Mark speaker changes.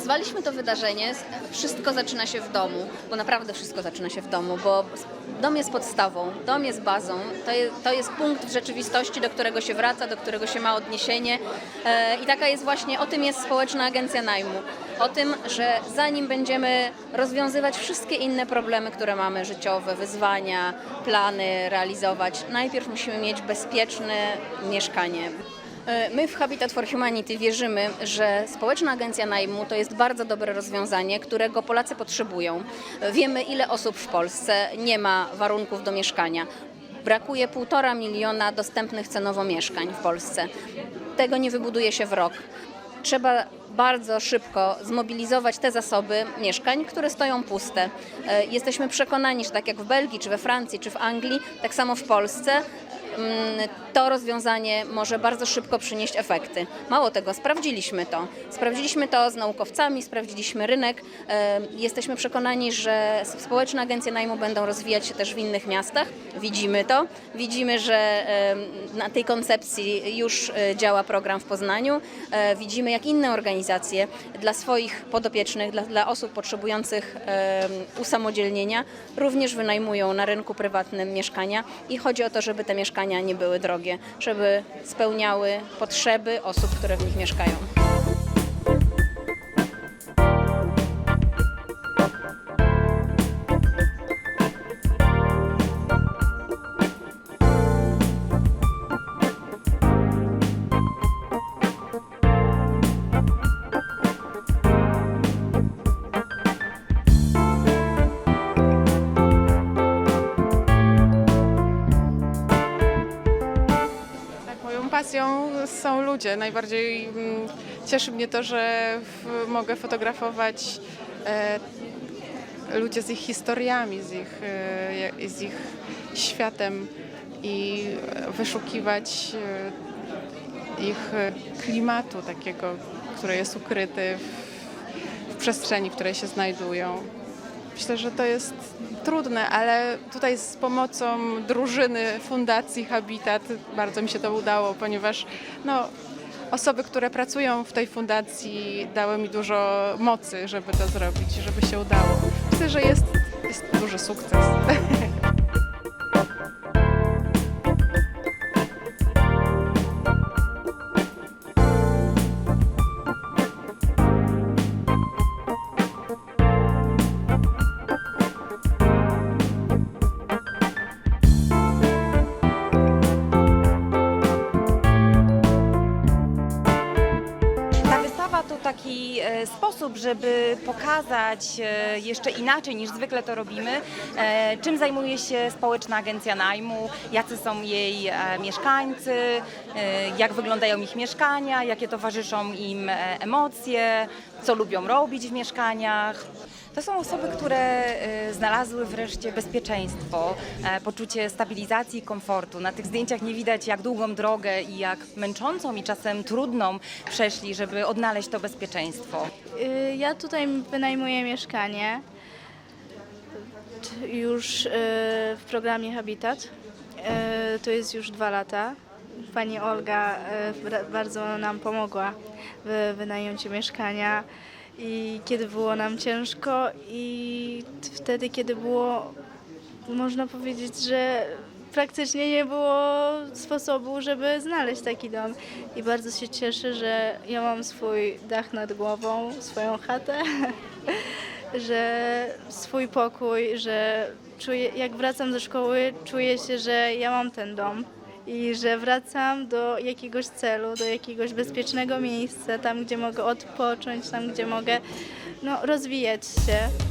Speaker 1: Nazwaliśmy to wydarzenie Wszystko zaczyna się w domu, bo naprawdę wszystko zaczyna się w domu, bo dom jest podstawą, dom jest bazą, to jest, to jest punkt w rzeczywistości, do którego się wraca, do którego się ma odniesienie e, i taka jest właśnie, o tym jest Społeczna Agencja Najmu. O tym, że zanim będziemy rozwiązywać wszystkie inne problemy, które mamy, życiowe, wyzwania, plany realizować, najpierw musimy mieć bezpieczne mieszkanie. E, My w Habitat for Humanity wierzymy, że społeczna agencja najmu to jest bardzo dobre rozwiązanie, którego Polacy potrzebują. Wiemy, ile osób w Polsce nie ma warunków do mieszkania. Brakuje półtora miliona dostępnych cenowo mieszkań w Polsce. Tego nie wybuduje się w rok. Trzeba bardzo szybko zmobilizować te zasoby mieszkań, które stoją puste. E, Jesteśmy przekonani, że tak jak w Belgii, czy we Francji, czy w Anglii, tak samo w Polsce to rozwiązanie może bardzo szybko przynieść efekty. Mało tego, sprawdziliśmy to. Sprawdziliśmy to z naukowcami, sprawdziliśmy rynek. Jesteśmy przekonani, że społeczne agencje najmu będą rozwijać się też w innych miastach. Widzimy to. Widzimy, że na tej koncepcji już e, działa program w Poznaniu. E, Widzimy, jak inne organizacje dla swoich podopiecznych, dla, dla osób potrzebujących usamodzielnienia również wynajmują na rynku prywatnym mieszkania i chodzi o to, żeby te mieszkania nie były drogie, żeby spełniały potrzeby osób, które w nich mieszkają.
Speaker 2: Pasją są ludzie. Najbardziej mm, cieszy mnie to, że mogę fotografować e, ludzie z ich historiami, z ich, e, z ich światem i wyszukiwać e, ich klimatu takiego, który jest ukryty w, w przestrzeni, w której się znajdują. Myślę, że to jest trudne, ale tutaj z pomocą drużyny Fundacji Habitat bardzo mi się to udało, ponieważ no, osoby, które pracują w tej fundacji dały mi dużo mocy, żeby to zrobić, żeby się udało. Myślę, że jest, jest duży sukces.
Speaker 3: sposób, żeby pokazać e, jeszcze inaczej niż zwykle to robimy, e, czym zajmuje się społeczna agencja najmu, jacy są jej e, mieszkańcy, jak wyglądają ich mieszkania, jakie towarzyszą im emocje, co lubią robić w mieszkaniach. To są osoby, które e, znalazły wreszcie bezpieczeństwo, e, poczucie stabilizacji komfortu. Na tych zdjęciach nie widać, jak długą drogę i jak męczącą i czasem trudną przeszli, żeby odnaleźć to bezpieczeństwo.
Speaker 4: Y, Ja tutaj wynajmuję mieszkanie już y, w programie Habitat. Y, To jest już dwa lata. Pani Olga y, bardzo nam pomogła w wynajęciu mieszkania i kiedy było nam ciężko i wtedy, kiedy było, można powiedzieć, że praktycznie nie było sposobu, żeby znaleźć taki dom. I bardzo się cieszę, że ja mam swój dach nad głową, swoją chatę, że swój pokój, że czuję, jak wracam do szkoły, czuję się, że ja mam ten dom i że wracam do jakiegoś celu, do jakiegoś bezpiecznego miejsca, tam gdzie mogę odpocząć, tam gdzie mogę no, rozwijać się.